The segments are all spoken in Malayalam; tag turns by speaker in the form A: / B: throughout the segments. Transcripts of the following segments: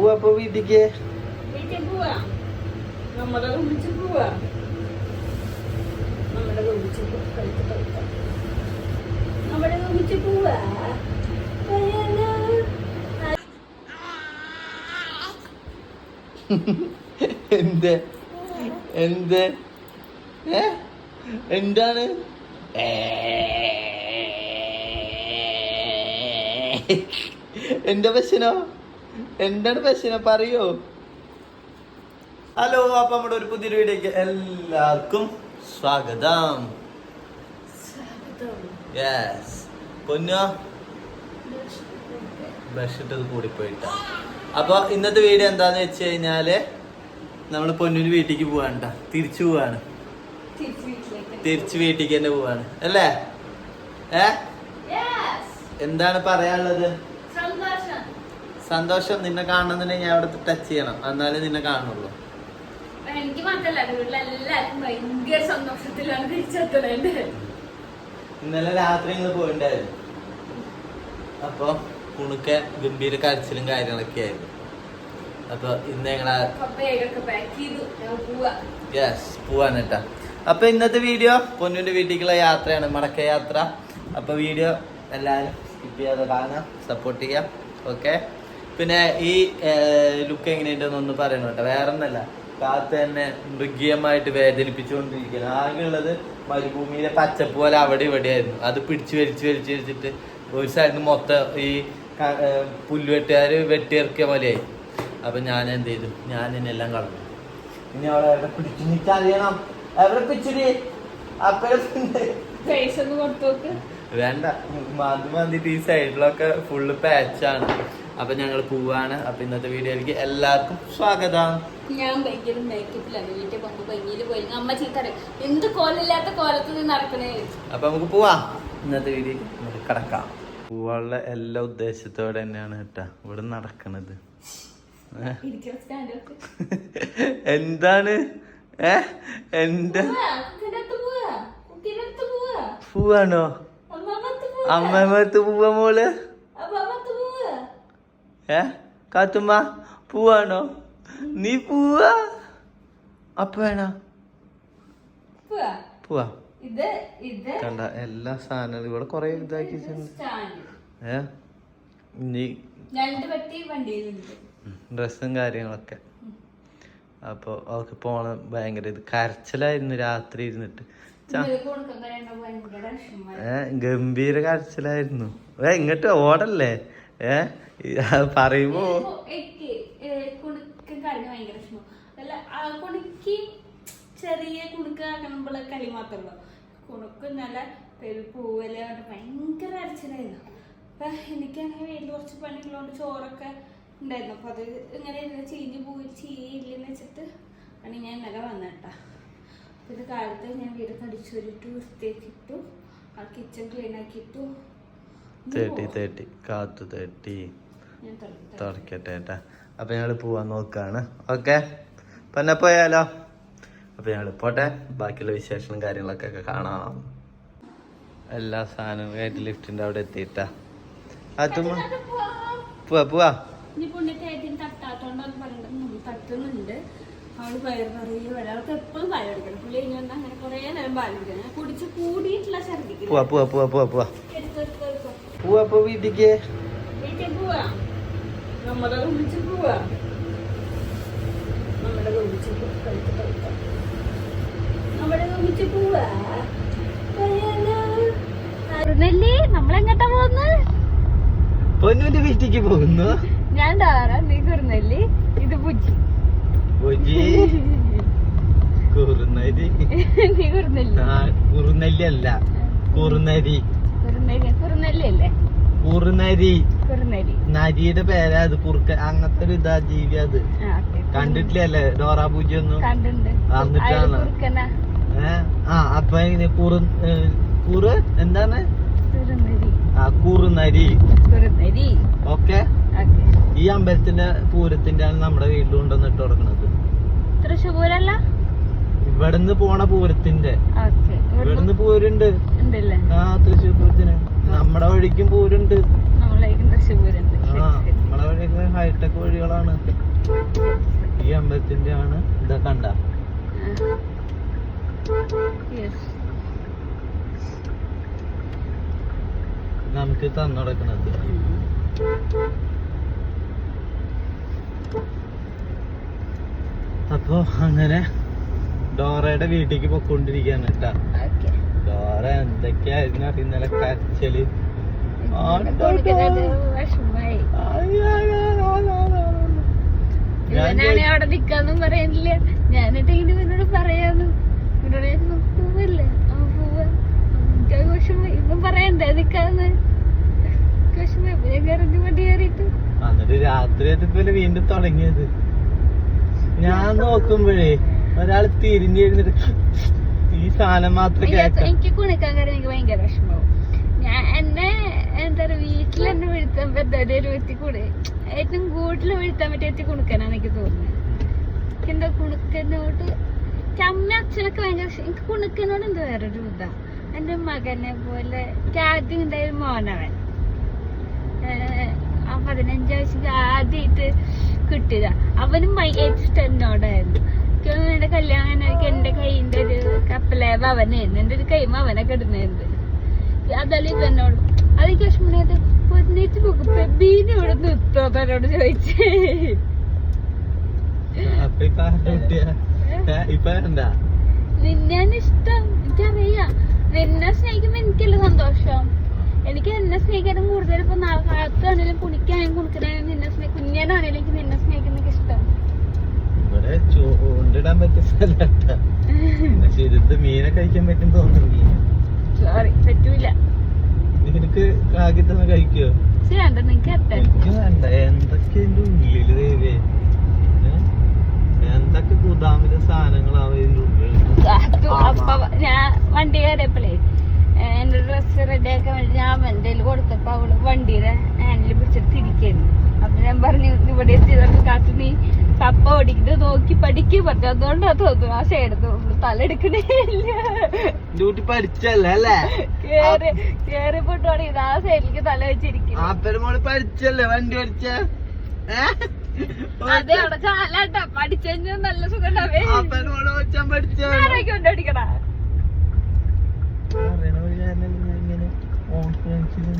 A: പോവാ അപ്പൊ വീട്ടിക്ക്? എന്ത്? എന്ത്? ഏ? എന്താണ്? ഏ. എന്താ പ്രശ്നോ എന്താണ് പ്രശ്നം പറയോ? ഹലോ അപ്പൊ നമ്മുടെ ഒരു പുതിയൊരു വീഡിയോക്ക് എല്ലാവർക്കും സ്വാഗതം.
B: സ്വാഗതം.
A: യെസ് പൊന്നോ? ബ്രഷ് കൂടി കൂടിപ്പോയിട്ട. അപ്പൊ ഇന്നത്തെ വീഡിയോ എന്താന്ന് വെച്ച് കഴിഞ്ഞാൽ നമ്മൾ പൊന്നിന് വീട്ടിലേക്ക് പോവാണ്ട. തിരിച്ചു പോവാണ്.
B: തിരിച്ചു വീട്ടിലേക്ക്.
A: തന്നെ പോവാണ്. അല്ലേ? ഏ. എന്താണ് പറയാനുള്ളത്.
B: സന്തോഷം
A: നിന്നെ കാണുന്നുണ്ടെങ്കിൽ ഞാൻ അവിടെ ടച്ച് ചെയ്യണം. എന്നാലേ നിന്നെ കാണുള്ളൂ.
B: എനിക്ക് മാത്രല്ല. ഭയങ്കര സന്തോഷത്തിലാണ് തിരിച്ചെത്തണേണ്ട്
A: ഇന്നലെ രാത്രി നിങ്ങൾ പോയിണ്ടായിരുന്നു. അപ്പൊ കുണുക്ക ഗംഭീര കരച്ചിലും കാര്യങ്ങളൊക്കെ ആയിരുന്നു. അപ്പൊ ഇന്ന് ഞങ്ങളെ യെസ് പോവാണ് കേട്ടാ അപ്പൊ ഇന്നത്തെ വീഡിയോ പൊന്നുവിന്റെ വീട്ടിലേക്കുള്ള യാത്രയാണ്. മടക്ക യാത്ര. അപ്പൊ വീഡിയോ എല്ലാവരും സ്കിപ്പ് ചെയ്യാതെ കാണാം സപ്പോർട്ട് ചെയ്യാം ഓക്കെ പിന്നെ ഈ ലുക്ക് എങ്ങനെയുണ്ടെന്നൊന്ന് പറയണം കേട്ടോ. വേറെ ഒന്നല്ല കാത്ത് തന്നെ മൃഗീയമായിട്ട് വേദനിപ്പിച്ചുകൊണ്ടിരിക്കുകയാണ്. ആകെ ഉള്ളത് മരുഭൂമിയിലെ പച്ചപ്പ് പോലെ അവിടെ ഇവിടെയായിരുന്നു. അത് പിടിച്ച് വലിച്ച് വലിച്ച് വലിച്ചിട്ട് ഒരു സൈഡിൽ മൊത്തം ഈ പുല്ലുവെട്ടുകാർ വെട്ടിയിറക്കിയ പോലെയായി. അപ്പൊ ഞാൻ എന്ത് ചെയ്തു? ഞാൻ എന്നെല്ലാം കളഞ്ഞു. ഇനി അവളെ എവിടെ പിടിച്ചു നിൽക്കറിയണം എവിടെ പിടിച്ചിടി? അപ്പഴ വേണ്ട. മാന്തി മാന്തിട്ട് ഈ സൈഡിലൊക്കെ ഫുള്ള് പാച്ചാണ് അപ്പൊ ഞങ്ങൾ പോവാണ്. അപ്പൊ ഇന്നത്തെ വീഡിയോയിലേക്ക് എല്ലാവർക്കും സ്വാഗതം.
B: ഞാൻ ഭയങ്കര മേക്കപ്പിലാണ് വീട്ടിൽ പോകുമ്പോൾ ഭംഗിയിൽ പോയി അമ്മ എന്ത് കോലില്ലാത്ത കോലത്തിൽ നിന്ന് നടക്കണേ?
A: അപ്പൊ നമുക്ക് പോവാം. ഇന്നത്തെ വീഡിയോ നമുക്ക് കിടക്കാം. പോവാനുള്ള എല്ലാ ഉദ്ദേശത്തോടെ തന്നെയാണ് കേട്ടാ ഇവിടെ നടക്കണത്. എന്താണ്? ഏ? എന്താ? പോവാണോ? അമ്മമ്മത്ത് പോവാ
B: മോൾ.
A: ഏ? കാത്തുമ്മ പൂവാണോ? നീ പൂവാ? അപ്പ വേണോ?
B: പൂവാ.
A: കണ്ട എല്ലാ സാധനങ്ങളും ഇവിടെ കൊറേ
B: ഇതാക്കി
A: ഏ?
B: നീ
A: ഡ്രസ്സും കാര്യങ്ങളൊക്കെ. അപ്പോൾ അവൾക്ക് പോണ ഭയങ്കര ഇത്. കരച്ചിലായിരുന്നു രാത്രി ഇരുന്നിട്ട്.
B: ഏഹ്.
A: ഏ ഗംഭീര കരച്ചിലായിരുന്നു. ഏ ഇങ്ങോട്ട് ഓടല്ലേ? ഏ? പറയുമ്പോ
B: ചെറിയ കുണുക്ക് കളി മാത്രമല്ലോ കുണുക്ക് നല്ല പെരുപ്പൂവല ഭയങ്കര അരച്ചിലായിരുന്നു അപ്പൊ എനിക്കാണെങ്കിൽ വീട്ടിൽ കുറച്ച് പണികളുണ്ട് ചോറൊക്കെ ഉണ്ടായിരുന്നു. അപ്പൊ അത് ഇങ്ങനെ ഇരുന്ന് ചീഞ്ഞ് പോയി വെച്ചിട്ട് ആണ് ഞാൻ ഇന്നലെ വന്നേട്ടാ. അപ്പൊ ഇത് കാലത്ത് ഞാൻ വീട് കടിച്ചൊരിട്ടു വൃത്തിയാക്കിയിട്ടു ആ കിച്ചൺ ക്ലീൻ ആക്കിയിട്ടു
A: തേട്ടി
B: തേർട്ടി
A: തേട്ടി. കാത്തു തേട്ടി. തുറക്കട്ടെ ഏട്ടാ അപ്പൊ ഞങ്ങൾ പോവാൻ നോക്കാണ്. ഓക്കെ? പിന്നെ പോയാലോ? അപ്പൊ ഞങ്ങൾ പോട്ടെ. ബാക്കിയുള്ള വിശേഷങ്ങളും കാര്യങ്ങളൊക്കെ കാണാം. എല്ലാ സാധനവും കയറ്റി ലിഫ്റ്റിന്റെ അവിടെ എത്തിയിട്ടാ. അതും പോവാ. പോവാ
B: പോവാ. പോവാ പോവാ പറയുന്നത് തട്ടുന്നുണ്ട്. അവൾ പയർ പറയും എപ്പോഴും പുള്ളി അങ്ങനെ കുറേ നേരം കുടിച്ച് കൂടിയിട്ടുള്ള
A: പോവാ പോവാ പോവാ പോവാ പോവാ.
B: എടുത്തോ, എടുത്തോ, എടുത്തോ.
A: പോവാ. പോ വീട്ടിക്ക്
B: നമ്മുടെ റൂമിച്ച് പോവാ. നമ്മുടെ റൂമിച്ച് കളിച്ച് കളിക്കാം. നമ്മുടെ റൂമിച്ച് പോവാ. നമ്മളെങ്ങട്ടാ പോകുന്നത്
A: പൊന്നുവിന്റെ വീട്ടിക്ക് പോകുന്നു.
B: ഞാൻ താറ നീ കുറുനെല്ലി ഇത് ബുജ്ജി
A: ബുജി കുറുനരി
B: നീ കുറുനെല്ലി
A: ആ, കുറുനെല്ലി അല്ല
B: അല്ലേ
A: കുറുനരി. നരിയുടെ പേരാ അത് കുറുക്ക. അങ്ങനത്തെ ഒരു ഇതാ ജീവി അത്. കണ്ടിട്ടില്ലല്ലേ? ഡോറാ പൂജ ഒന്നും? ആ, അപ്പൊ ഇങ്ങനെ കുറു കുറ്? എന്താണ്? ആ കുറുനരി. ഓക്കെ. ഈ അമ്പലത്തിന്റെ പൂരത്തിന്റെ ആണ് നമ്മുടെ വീട്ടിൽ കൊണ്ടുവന്നിട്ട് കൊടുക്കണത്.
B: തൃശ്ശൂരല്ല
A: ഇവിടുന്ന് പോണ പൂരത്തിന്റെ. ഇവിടുന്ന് പൂരുണ്ട്. ആ തൃശ്ശൂർ പൂരത്തിന്. നമ്മുടെ വഴിക്കും പൂരുണ്ട്. ആ നമ്മളെ നമ്മളെ വഴിയൊക്കെ ഹൈടെക് വഴികളാണ്. ഈ അമ്പലത്തിന്റെ ആണ് ഇതാ കണ്ട. നമുക്ക് തന്നുടക്കണത്. അപ്പൊ അങ്ങനെ ഡോറയുടെ വീട്ടിലേക്ക് പൊക്കോണ്ടിരിക്കാണ് കേട്ടാ ഡോറ എന്തൊക്കെയായിരുന്നു അറിയുന്നില്ല കരച്ചൽ
B: കൊടുക്കുന്നത് വിഷമായി
A: ഞാൻ
B: അവിടെ നിക്കാന്നും പറയുന്നില്ല ഞാനിട്ട് ഇങ്ങനെ ഇവനോട് പറയാന്ന് ഇവനോട് ഞാൻ പറഞ്ഞു, പോവല്ലേ ആ പോവാ എനിക്ക് വിഷമം ഇവൻ പറയണ്ടേ നിക്കാന്ന് എനിക്ക് വിഷമം ഇപ്പൊ ഞാൻ കയറി വണ്ടി കയറിയിട്ട്
A: എന്നിട്ട് രാത്രി അതുപോലെ വീണ്ടും തുടങ്ങിയത് ഞാൻ നോക്കുമ്പോഴേ ഒരാൾ തിരിഞ്ഞിരുന്നിട്ട് ഈ സാധനം മാത്രം
B: എനിക്ക്
A: കേൾക്കാം.
B: എനിക്ക് ഭയങ്കര വിഷമാവും. ഞാൻ എന്നെ എന്താ പറയുക വീട്ടിൽ എന്നെ വീഴ്ത്താൻ പറ്റാതെ ഒരു ഏറ്റവും കൂടുതൽ വീഴ്ത്താൻ പറ്റിയ എത്തി കുണുക്കനാണ് എനിക്ക് തോന്നുന്നത്. എന്താ കുണുക്കനോട് അമ്മ അച്ഛനൊക്കെ ഭയങ്കര. എനിക്ക് കുണുക്കനോട് എന്താ വേറൊരു ഇതാ? എന്റെ മകനെ പോലെ ആദ്യം ഉണ്ടായൊരു മോനവൻ. ആ പതിനഞ്ച് വയസ്സിൽ ആദ്യമായിട്ട് കിട്ടിയതാ. അവനും ഭയങ്കര ഇഷ്ടം എന്നോടായിരുന്നു. എനിക്ക് തോന്നുന്നു എന്റെ കല്യാണം എനിക്ക് എന്റെ കൈയിന്റെ ഒരു കപ്പലെ അവനായിരുന്നു എന്റെ ഒരു കൈമ അവനെ കിടന്നായിരുന്നു അതല്ല ഇപ്പൊ അത് വിഷമത് പൊന്നിച്ച് പോകും ബീനെ ഇവിടെ നിർത്തോ തന്നോട് ചോദിച്ചേ. ഇഷ്ടം. എനിക്കറിയാം. നിന്നെ സ്നേഹിക്കുമ്പോ എനിക്കല്ല സന്തോഷം. എനിക്ക് എന്നെ സ്നേഹിക്കാനും കൂടുതൽ ഇപ്പൊ കാലത്താണെങ്കിലും കുണിക്കാനും കുണിക്കാനും നിന്നെ സ്നേഹി നിന്നെ എനിക്ക് ഇഷ്ടം
A: ഇവിടെ ചൂണ്ടിടാൻ പറ്റിയ സ്ഥലം പക്ഷെ ഇതിട്ട് മീനെ കഴിക്കാൻ പറ്റും തോന്നുന്നു
B: സോറി പറ്റൂല.
A: നിനക്ക് കാക്കിത്തന്നെ കഴിക്കോ?
B: ശരി വേണ്ട
A: എനിക്ക് എന്തൊക്കെ എന്റെ ഉള്ളിൽ ദേവേ? എന്തൊക്കെ ഗുദാമിലെ ഇതിന്റെ ഉള്ളിൽ
B: ഞാൻ വണ്ടി കയറിയപ്പോഴേ എന്റെ ഡ്രസ്സ് റെഡി ആക്കാൻ വേണ്ടി ഞാൻ എന്റെ കൊടുത്തപ്പോൾ കൊടുത്തപ്പോ അവൾ വണ്ടിയുടെ ഹാൻഡിൽ പിടിച്ചിട്ട് തിരിക്കായിരുന്നു. അപ്പൊ ഞാൻ പറഞ്ഞു ഇവിടെ എത്തിയതൊക്കെ കാത്തു നീ പപ്പ ഓടിക്കുന്നത് നോക്കി പഠിക്ക് പറഞ്ഞു. അതുകൊണ്ടാ തോന്നുന്നു ആ സൈഡ് തല എടുക്കണേ ഇല്ല.
A: ഡ്യൂട്ടി പഠിച്ചല്ലേ അല്ലേ?
B: കേറി കേറി പോട്ടോണി ഇത് ആ സൈഡിലേക്ക് തല വെച്ചിരിക്കും
A: ആപ്പരമോൾ പഠിച്ചല്ലേ വണ്ടി പഠിച്ച
B: അതെ അവിടെ കാലാട്ടാ പഠിച്ചു നല്ല സുഖം ഉണ്ടാവേ
A: ആപ്പരമോൾ ഓച്ചാൻ പഠിച്ച
B: ആരൊക്കെ കൊണ്ടോടിക്കടാ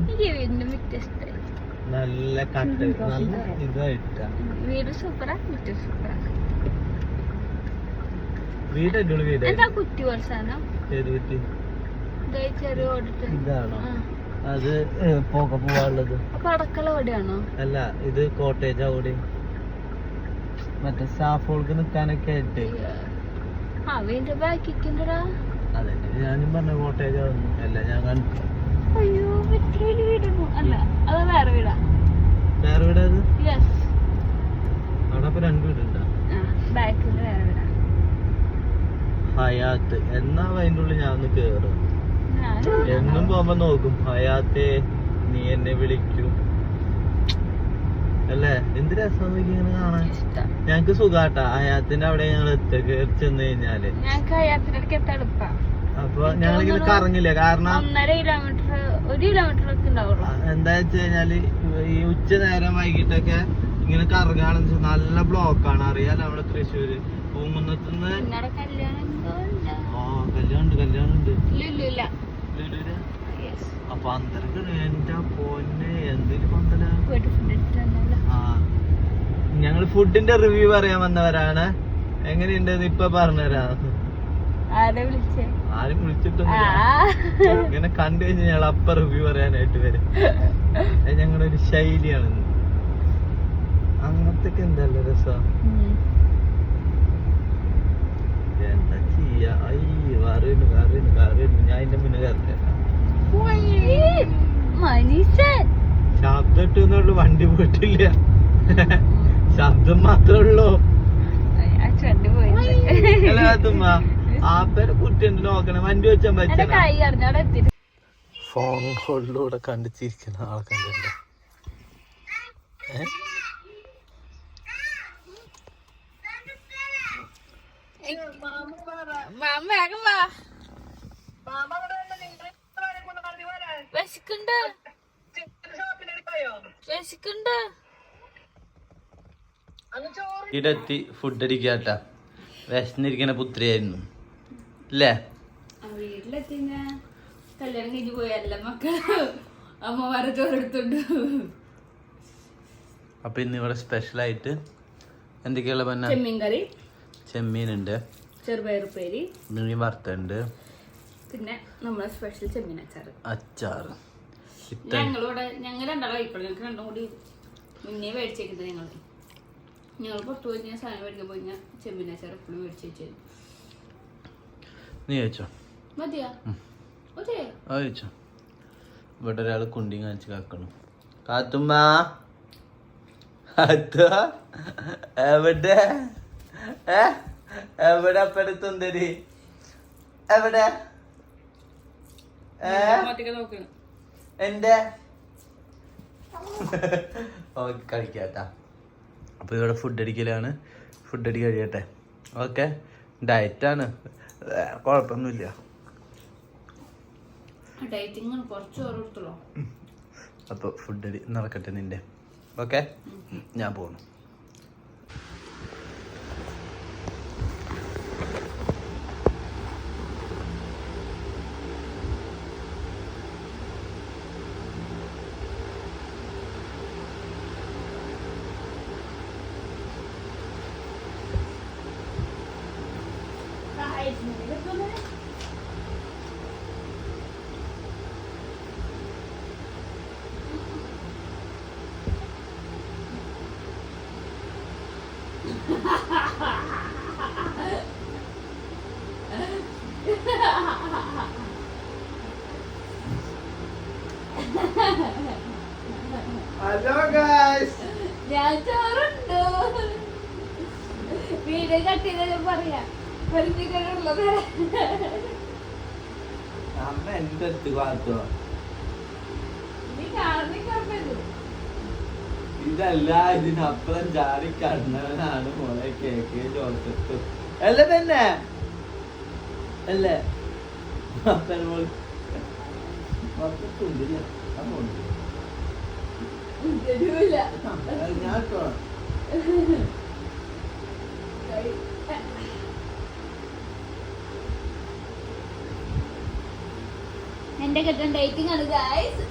B: എനിക്ക് വീണ്ടും വ്യത്യസ്തമായി
A: നല്ല കട്ട് നല്ല ഇതായിട്ട്.
B: വീട് സൂപ്പറാ വീട് സൂപ്പറാ
A: വീട് അടിപൊളി വീട്.
B: എന്താ കുറ്റി
A: ഏത് ഇതാണോ? അത് പോക പോവാനുള്ളത്.
B: അടക്കള ഓടിയാണോ?
A: അല്ല ഇത് കോട്ടേജ് അവിടെ മറ്റേ സ്റ്റാഫുകൾക്ക് നിക്കാനൊക്കെ ആയിട്ട്.
B: അതെ
A: അതന്നെ ഞാനും പറഞ്ഞ കോട്ടേജ് അല്ല ഞാൻ കണ്ടു
B: അയ്യോ അല്ല അത് വേറെ വീടാ.
A: വേറെ
B: യെസ്
A: അവിടെ അപ്പൊ രണ്ട് വീടുണ്ടോ.
B: ആ ബാക്കിൽ വേറെ വീടാ.
A: ഹയാത്ത്. എന്നാ അതിന്റെ ഉള്ളിൽ ഞാൻ ഒന്ന് കേറും എന്നും പോകുമ്പോ നോക്കും ഹയാത്തെ നീ എന്നെ വിളിക്കും. അല്ലേ? എന്ത് രസം ഇങ്ങനെ കാണാൻ? ഞങ്ങക്ക് സുഖാട്ടാ. ഹയാത്തിന്റെ അവിടെ ഞങ്ങൾ എത്തുക കേറി ചെന്ന്
B: കഴിഞ്ഞാൽ. കയ്യാത്തിനടുക്ക് എത്താൻ എളുപ്പാ.
A: അപ്പൊ ഞങ്ങളിങ്ങനെ കറങ്ങില്ല? കാരണം
B: ഒന്നര കിലോമീറ്റർ ഒരു കിലോമീറ്റർ ഒക്കെ ഉണ്ടാവുള്ളൂ.
A: ആ, എന്താ വെച്ച് കഴിഞ്ഞാൽ ഈ ഉച്ച നേരം വൈകിട്ടൊക്കെ ഇങ്ങനെ കറങ്ങാണെന്ന് വെച്ചാൽ നല്ല ബ്ലോക്കാണ് അറിയാലോ നമ്മുടെ തൃശ്ശൂര്. പൂങ്കുന്നത്തുനിന്ന്
B: ഓ കല്യാണം ഉണ്ട്.
A: ആ കല്യാണം ഉണ്ട് അപ്പൊ അന്തരക്ക് എന്റെ പൊന്നെ എന്തെങ്കിലും പന്തല? ആ ഞങ്ങൾ ഫുഡിന്റെ റിവ്യൂ പറയാൻ വന്നവരാണ്. എങ്ങനെയുണ്ടെന്ന് ഇപ്പൊ പറഞ്ഞുതരാ
B: ആരെ വിളിച്ചേ?
A: ആരും വിളിച്ചിട്ടൊന്നും ഇങ്ങനെ കണ്ടു കഴിഞ്ഞാൽ ഞങ്ങൾ അപ്പ റിവ്യൂ പറയാനായിട്ട് വരും. അത് ഞങ്ങളുടെ ഒരു ശൈലിയാണ്. അങ്ങനത്തൊക്കെ എന്തല്ല രസം. എന്താ ചെയ്യാ? അയ്യോ അറിയുന്നു അറിയുന്നു അറിയുന്നു ഞാൻ എന്റെ മുന്നേ
B: മനുഷ്യൻ.
A: ശബ്ദം ഇട്ടുന്നുള്ളു വണ്ടി പോയിട്ടില്ല. ശബ്ദം മാത്രമേ ഉള്ളൂ. അല്ല അതുമ്മ. ആപ്പേരെ കുട്ടിയുണ്ട് നോക്കണേ. വണ്ടി വെച്ചാൻ ഫോൺ കോളിലൂടെ കണ്ടിച്ചിരിക്കുന്ന ആളെ കണ്ടിട്ടുണ്ട്.
B: വിശക്കുണ്ട്. വിശക്കുണ്ട്.
A: ഇടത്തി ഫുഡ് അടിക്കാട്ടാ. വിശന്നിരിക്കുന്ന പുത്രിയായിരുന്നു. അല്ലേ
B: ആ വീട്ടിലെത്തി ഞാൻ കല്യാണം കഴിഞ്ഞ് പോയല്ല മക്കൾ? അമ്മമാരെ ചോറെടുത്തുണ്ട്
A: അപ്പൊ ഇന്ന് ഇവിടെ സ്പെഷ്യൽ ആയിട്ട് എന്തൊക്കെയുള്ള പറഞ്ഞ
B: ചെമ്മീൻ കറി.
A: ചെമ്മീനുണ്ട്.
B: ചെറുപയറുപ്പേരി
A: മീൻ വറുത്തുണ്ട്.
B: പിന്നെ നമ്മളെ സ്പെഷ്യൽ ചെമ്മീൻ
A: അച്ചാർ. അച്ചാർ
B: ഞങ്ങളിവിടെ ഞങ്ങൾ രണ്ടാളും കഴിക്കുള്ളൂ ഞങ്ങൾക്ക് രണ്ടും കൂടി മുന്നേ മേടിച്ചേക്കുന്നത് ഞങ്ങൾ ഞങ്ങൾ പുറത്തു പോയി സാധനം മേടിക്കാൻ പോയി ചെമ്മീൻ അച്ചാർ എപ്പോഴും മേടിച്ച് വെച്ചത്
A: നീ അയച്ചോ അയച്ചോ ഇവിടെ ഒരാൾ കുണ്ടി കാണിച്ച് കാക്കണം. കാത്തുമ്മ. കാത്തു. എവിടെ? എവിടെ അപ്പടുത്തുന്തരി എവിടെ? എന്റെ ഓക്കെ കളിക്കാട്ടാ അപ്പൊ ഇവിടെ ഫുഡ് അടിക്കലാണ്. ഫുഡ് അടി കഴിയട്ടെ. ഓക്കെ. ഡയറ്റാണ് കുഴപ്പമൊന്നുമില്ല അപ്പോൾ ഫുഡ് നടക്കട്ടെ നിന്റെ. ഓക്കെ? ഞാൻ പോണു ഹലോ ഗായ്സ്
B: ഞാൻ ചോറുണ്ടോ? വീട് കട്ട് ചെയ്താൽ പറയാ. പരിചയമുള്ളത്
A: അമ്മ എന്റെ അടുത്ത് കാത്തോ
B: നീ കാണുന്ന
A: ഇതല്ല ഇതിനപ്പുറം ചാടി കണ്ണവനാണ് മോളെ കേക്ക് ജോസഫ്. അല്ല തന്നെ? അല്ലേ? അപ്പൻ ഞാൻ.
B: എന്റെ കെട്ടൻ ഡേറ്റിംഗ് ആണ് ഗായ്സ്